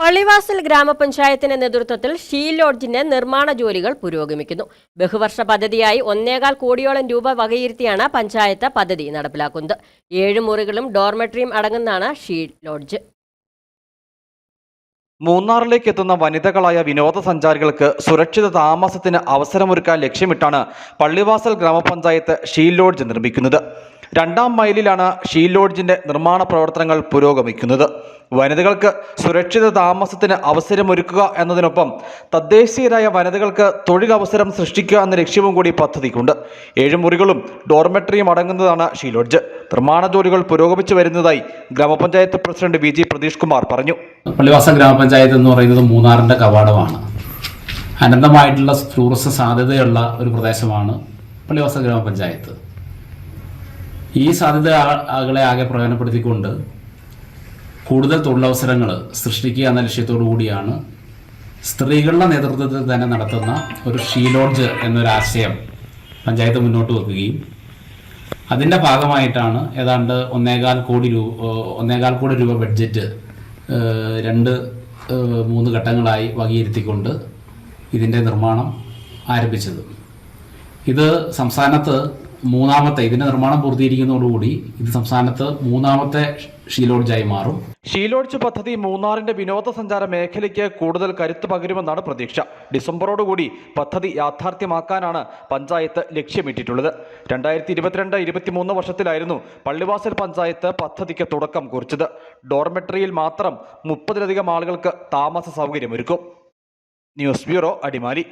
പള്ളിവാസൽ ഗ്രാമപഞ്ചായത്തിന്റെ നേതൃത്വത്തിൽ ഷീ ലോഡ്ജിന്റെ നിർമ്മാണ ജോലികൾ പുരോഗമിക്കുന്നു. ബഹുവർഷ പദ്ധതിയായി ഒന്നേകാൽ കോടിയോളം രൂപ വകയിരുത്തിയാണ് പഞ്ചായത്ത് പദ്ധതി നടപ്പിലാക്കുന്നത്. ഏഴ് മുറികളും ഡോർമെട്രിയും അടങ്ങുന്നതാണ് ഷീ ലോഡ്ജ്. മൂന്നാറിലേക്ക് എത്തുന്ന വനിതകളായ വിനോദസഞ്ചാരികൾക്ക് സുരക്ഷിത താമസത്തിന് അവസരമൊരുക്കാൻ ലക്ഷ്യമിട്ടാണ് പള്ളിവാസൽ ഗ്രാമപഞ്ചായത്ത് ഷീ ലോഡ്ജ് നിർമ്മിക്കുന്നത്. രണ്ടാം മൈലിലാണ് ഷീൽ ലോഡ്ജിന്റെ നിർമ്മാണ പ്രവർത്തനങ്ങൾ പുരോഗമിക്കുന്നത്. വനിതകൾക്ക് സുരക്ഷിത താമസത്തിന് അവസരമൊരുക്കുക എന്നതിനൊപ്പം തദ്ദേശീയരായ വനിതകൾക്ക് തൊഴിലവസരം സൃഷ്ടിക്കുക എന്ന ലക്ഷ്യവും കൂടി പദ്ധതിക്കുണ്ട്. ഏഴ് മുറികളും ഡോർമെട്രിയും അടങ്ങുന്നതാണ് ഷീ ലോഡ്ജ്. നിർമ്മാണ ജോലികൾ പുരോഗമിച്ചു വരുന്നതായി grama panchayat president V G Pratheesh Kumar പറഞ്ഞു. പള്ളിവാസം ഗ്രാമപഞ്ചായത്ത് എന്ന് പറയുന്നത് മൂന്നാറിന്റെ കവാടമാണ്. അനന്തമായിട്ടുള്ള ടൂറിസ്റ്റ് സാധ്യതയുള്ള ഒരു പ്രദേശമാണ് പള്ളിവാസം ഗ്രാമപഞ്ചായത്ത്. ഈ സാധ്യതകളെ ആകെ പ്രയോജനപ്പെടുത്തിക്കൊണ്ട് കൂടുതൽ തൊഴിലവസരങ്ങൾ സൃഷ്ടിക്കുക എന്ന ലക്ഷ്യത്തോടു കൂടിയാണ് സ്ത്രീകളുടെ നേതൃത്വത്തിൽ തന്നെ നടത്തുന്ന ഒരു ഷീലോഡ്ജ് എന്നൊരാശയം പഞ്ചായത്ത് മുന്നോട്ട് വെക്കുകയും അതിന്റെ ഭാഗമായിട്ടാണ് ഏതാണ്ട് ഒന്നേകാൽ കോടി രൂപ ഒന്നേകാൽ കോടി രൂപ ബഡ്ജറ്റ് രണ്ട് മൂന്ന് ഘട്ടങ്ങളായി വകയിരുത്തിക്കൊണ്ട് ഇതിന്റെ നിർമ്മാണം ആരംഭിച്ചത്. ഇത് സംസ്ഥാനത്ത് മൂന്നാമത്തെ ഇതിന്റെ നിർമ്മാണം പൂർത്തീകരിക്കുന്നതോടുകൂടി ഇത് സംസ്ഥാനത്ത് മൂന്നാമത്തെ ഷീലോഡ്ജായി മാറും. ഷീലോഡ്ജ് പദ്ധതി മൂന്നാറിന്റെ വിനോദസഞ്ചാര മേഖലയ്ക്ക് കൂടുതൽ കരുത്ത് പകരുമെന്നാണ് പ്രതീക്ഷ. ഡിസംബറോടുകൂടി പദ്ധതി യാഥാർത്ഥ്യമാക്കാനാണ് പഞ്ചായത്ത് ലക്ഷ്യമിട്ടിട്ടുള്ളത്. രണ്ടായിരത്തി ഇരുപത്തിരണ്ട് ഇരുപത്തിമൂന്ന് വർഷത്തിലായിരുന്നു പള്ളിവാസൽ പഞ്ചായത്ത് പദ്ധതിക്ക് തുടക്കം കുറിച്ചത്. ഡോർമെട്രിയിൽ മാത്രം മുപ്പതിലധികം ആളുകൾക്ക് താമസ സൗകര്യമൊരുക്കും. News bureau Adimali.